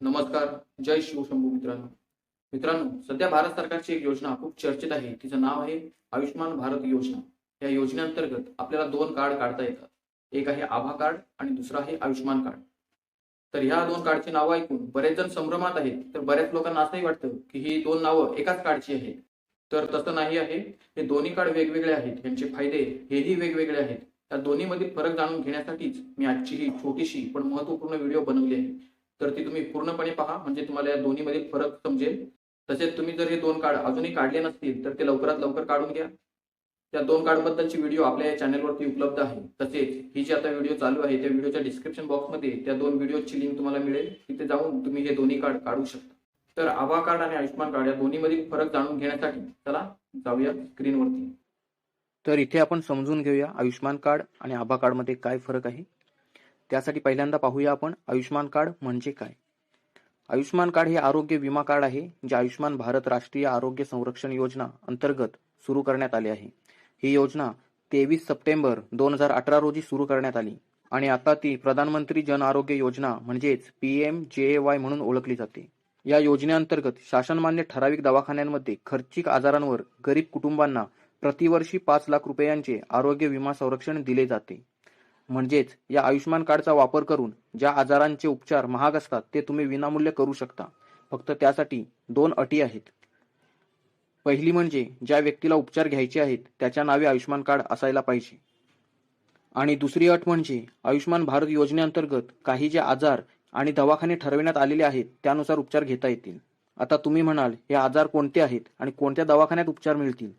नमस्कार जय शिवशंभू मित्रांनो. मित्रांनो सध्या भारत सरकारची एक योजना खूप चर्चेत आहे. तिचं नाव आहे आयुष्यमान भारत योजना. या योजनेअंतर्गत आपल्याला दोन कार्ड काढता येतात. एक आहे आभा कार्ड आणि दुसरं आहे आयुष्यमान कार्ड. तर ह्या दोन कार्डची नावं ऐकून बरेच जण संभ्रमात आहेत. तर बऱ्याच लोकांना असंही वाटतं की ही दोन नावं एकाच कार्डची आहेत. तर तसं नाही आहे. हे दोन्ही कार्ड वेगवेगळे आहेत. यांचे फायदे हेही वेगवेगळे आहेत. त्या दोन्हीमधील फरक जाणून घेण्यासाठीच मी आजची ही छोटीशी पण महत्त्वपूर्ण व्हिडिओ बनवली आहे. तर ती तुम्ही पूर्णपणे पहा म्हणजे तुम्हाला या दोन्हीमधील फरक समजेल. तसेच तुम्ही जर हे दोन कार्ड अजूनही काढले नसतील तर ते लवकरात लवकर काढून घ्या. त्या दोन कार्ड बद्दलची व्हिडिओ आपल्या या चॅनलवरती उपलब्ध आहे. तसेच ही जी आता व्हिडिओ चालू आहे त्या व्हिडिओच्या डिस्क्रिप्शन बॉक्समध्ये त्या दोन व्हिडिओची लिंक तुम्हाला मिळेल. तिथे जाऊन तुम्ही हे दोन्ही कार्ड काढू शकता. तर आभा कार्ड आणि आयुष्मान कार्ड या दोन्हीमधील फरक जाणून घेण्यासाठी चला जाऊया स्क्रीनवरती. तर इथे आपण समजून घेऊया आयुष्मान कार्ड आणि आभा कार्डमध्ये काय फरक आहे. त्यासाठी पहिल्यांदा पाहूया आपण आयुष्यमान कार्ड म्हणजे काय. आयुष्यमान कार्ड हे आरोग्य विमा कार्ड आहे जे आयुष्यमान भारत राष्ट्रीय आरोग्य संरक्षण योजना अंतर्गत सुरू करण्यात आले आहे. ही योजना तेवीस सप्टेंबर दोन हजार अठरा रोजी सुरू करण्यात आली आणि आता ती प्रधानमंत्री जन आरोग्य योजना म्हणजेच पी एम जे ए वाय म्हणून ओळखली जाते. या योजनेअंतर्गत शासनमान्य ठराविक दवाखान्यांमध्ये खर्चिक आजारांवर गरीब कुटुंबांना प्रतिवर्षी पाच लाख रुपयांचे आरोग्य विमा संरक्षण दिले जाते. म्हणजेच या आयुष्यमान कार्डचा वापर करून ज्या आजारांचे उपचार महाग असतात ते तुम्ही विनामूल्य करू शकता. फक्त त्यासाठी दोन अटी आहेत. पहिली म्हणजे ज्या व्यक्तीला उपचार घ्यायचे आहेत त्याच्या नावे आयुष्यमान कार्ड असायला पाहिजे. आणि दुसरी अट म्हणजे आयुष्यमान भारत योजनेअंतर्गत काही जे आजार आणि दवाखाने ठरविण्यात आलेले आहेत त्यानुसार उपचार घेता येतील. आता तुम्ही म्हणाल हे आजार कोणते आहेत आणि कोणत्या दवाखान्यात उपचार मिळतील?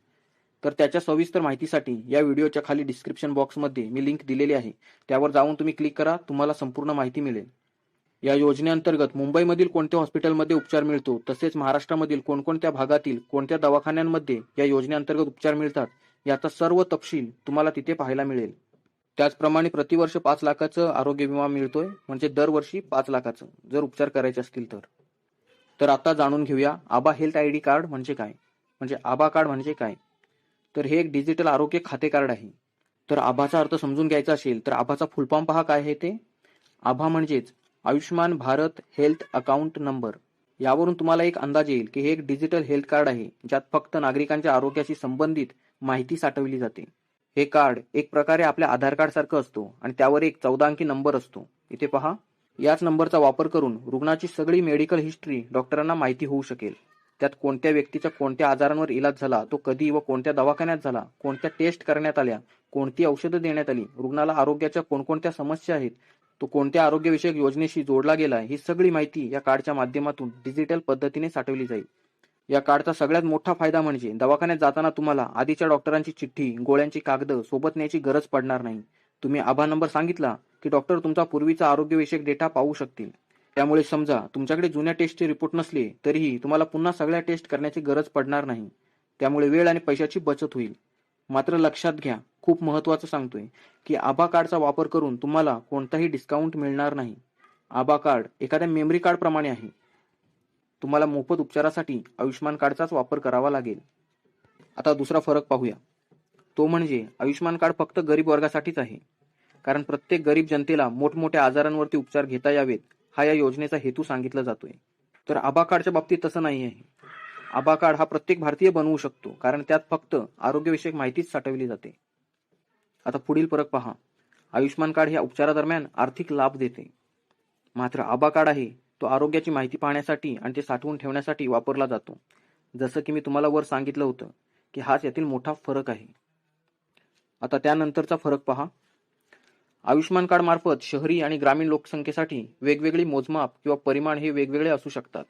तर त्याच्या सविस्तर माहितीसाठी या व्हिडिओच्या खाली डिस्क्रिप्शन बॉक्समध्ये मी लिंक दिलेली आहे. त्यावर जाऊन तुम्ही क्लिक करा तुम्हाला संपूर्ण माहिती मिळेल. या योजनेअंतर्गत मुंबईमधील कोणत्या हॉस्पिटलमध्ये उपचार मिळतो तसेच महाराष्ट्रामधील कोणकोणत्या भागातील कोणत्या दवाखान्यांमध्ये या योजनेअंतर्गत उपचार मिळतात याचा सर्व तपशील तुम्हाला तिथे पाहायला मिळेल. त्याचप्रमाणे प्रतिवर्ष पाच लाखाचं आरोग्य विमा मिळतोय म्हणजे दरवर्षी पाच लाखाचं जर उपचार करायचे असतील तर. तर आता जाणून घेऊया ABHA health I D card म्हणजे काय? म्हणजे आबा कार्ड म्हणजे काय? तर हे एक डिजिटल आरोग्य खाते कार्ड आहे. तर आभाचा अर्थ समजून घ्यायचा असेल तर आभाचा फुलफॉर्म पहा काय आहे ते. आभा म्हणजेच Ayushman Bharat health account number. यावरून तुम्हाला एक अंदाज येईल की हे एक डिजिटल हेल्थ कार्ड आहे ज्यात फक्त नागरिकांच्या आरोग्याशी संबंधित माहिती साठवली जाते. हे कार्ड एक प्रकारे आपल्या आधार कार्ड सारखं असतो आणि त्यावर एक चौदा अंकी नंबर असतो. इथे पहा. याच नंबरचा वापर करून रुग्णाची सगळी मेडिकल हिस्ट्री डॉक्टरांना माहिती होऊ शकेल. त्यात कोणत्या व्यक्तीचा कोणत्या आजारांवर इलाज झाला तो कधी व कोणत्या दवाखान्यात झाला कोणत्या टेस्ट करण्यात आल्या कोणती औषधं देण्यात आली रुग्णाला आरोग्याच्या कोणकोणत्या समस्या आहेत तो कोणत्या आरोग्यविषयक योजनेशी जोडला गेला ही सगळी माहिती या कार्डच्या माध्यमातून डिजिटल पद्धतीने साठवली जाईल. या कार्डचा सगळ्यात मोठा फायदा म्हणजे दवाखान्यात जाताना तुम्हाला आधीच्या डॉक्टरांची चिठ्ठी गोळ्यांची कागद सोबत न्यायची गरज पडणार नाही. तुम्ही आभा नंबर सांगितला की डॉक्टर तुमचा पूर्वीचा आरोग्यविषयक डेटा पाहू शकतील. त्यामुळे समजा तुमच्याकडे जुन्या टेस्टचे रिपोर्ट नसले तरीही तुम्हाला पुन्हा सगळ्या टेस्ट करण्याची गरज पडणार नाही. त्यामुळे वेळ आणि पैशाची बचत होईल. मात्र लक्षात घ्या खूप महत्वाचं सांगतोय की आभा कार्डचा वापर करून तुम्हाला कोणताही डिस्काउंट मिळणार नाही. आभा कार्ड एखाद्या मेमरी कार्ड प्रमाणे आहे. तुम्हाला मोफत उपचारासाठी आयुष्यमान कार्डचाच वापर करावा लागेल. आता दुसरा फरक पाहूया. तो म्हणजे आयुष्यमान कार्ड फक्त गरीब वर्गासाठीच आहे. कारण प्रत्येक गरीब जनतेला मोठमोठ्या आजारांवरती उपचार घेता यावेत. हा या योजनेचा हेतू सांगितला जातोय. तर आभा कार्डच्या बाबतीत तसं नाही आहे आबा कार्ड हा प्रत्येक भारतीय बनवू शकतो कारण त्यात फक्त आरोग्यविषयक माहितीच साठवली जाते. आता पुढील फरक पहा. आयुष्यमान कार्ड ह्या उपचारादरम्यान आर्थिक लाभ देते. मात्र आभा कार्ड आहे तो आरोग्याची माहिती पाहण्यासाठी आणि ते साठवून ठेवण्यासाठी वापरला जातो. जसं की मी तुम्हाला वर सांगितलं होतं की हाच यातील मोठा फरक आहे. आता त्यानंतरचा फरक पहा. आयुष्यमान कार्ड मार्फत शहरी आणि ग्रामीण लोकसंख्येसाठी वेगवेगळी मोजमाप किंवा परिमाण हे वेगवेगळे असू शकतात.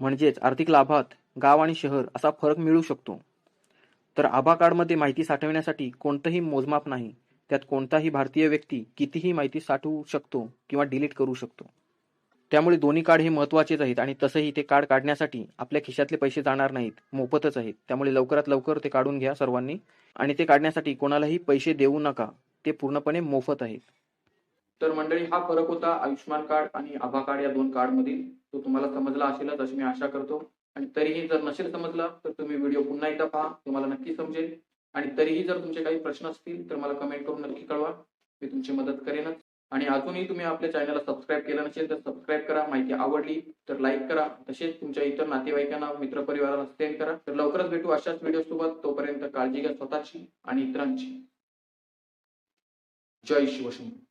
म्हणजेच आर्थिक लाभात गाव आणि शहर असा फरक मिळू शकतो. तर आभा कार्डमध्ये माहिती साठवण्यासाठी कोणतंही मोजमाप नाही. त्यात कोणताही भारतीय व्यक्ती कितीही माहिती साठवू शकतो किंवा डिलीट करू शकतो. त्यामुळे दोन्ही कार्ड हे महत्वाचेच आहेत आणि तसंही ते कार्ड काढण्यासाठी आपल्या खिशातले पैसे जाणार नाहीत मोफतच आहेत. त्यामुळे लवकरात लवकर ते काढून घ्या सर्वांनी आणि ते काढण्यासाठी कोणालाही पैसे देऊ नका. ते पूर्णपणे मोफत आहेत. तर मंडळी हा फरक होता आयुष्यमान कार्ड आणि आभा कार्ड या दोन कार्ड मधील तो तुम्हाला समजला असेलच अशी मी आशा करतो. आणि तरीही जर नसेल समजला तर तुम्ही व्हिडिओ पुन्हा एकदा पहा. तुम्हाला नक्की समजेल. आणि तरीही जर तुमचे काही प्रश्न असतील तर मला कमेंट करून नक्की कळवा. मी तुमची मदत करेनच. आणि अजूनही तुम्ही आपल्या चॅनलला सबस्क्राईब केलं नसेल तर सबस्क्राईब करा. माहिती आवडली तर लाईक करा. तसेच तुमच्या इतर नातेवाईकांना मित्रपरिवाराला सेंड करा. तर लवकरच भेटू अशाच व्हिडिओ सोबत. तोपर्यंत काळजी घ्या स्वतःची आणि इतरांची. जय शिवशंभू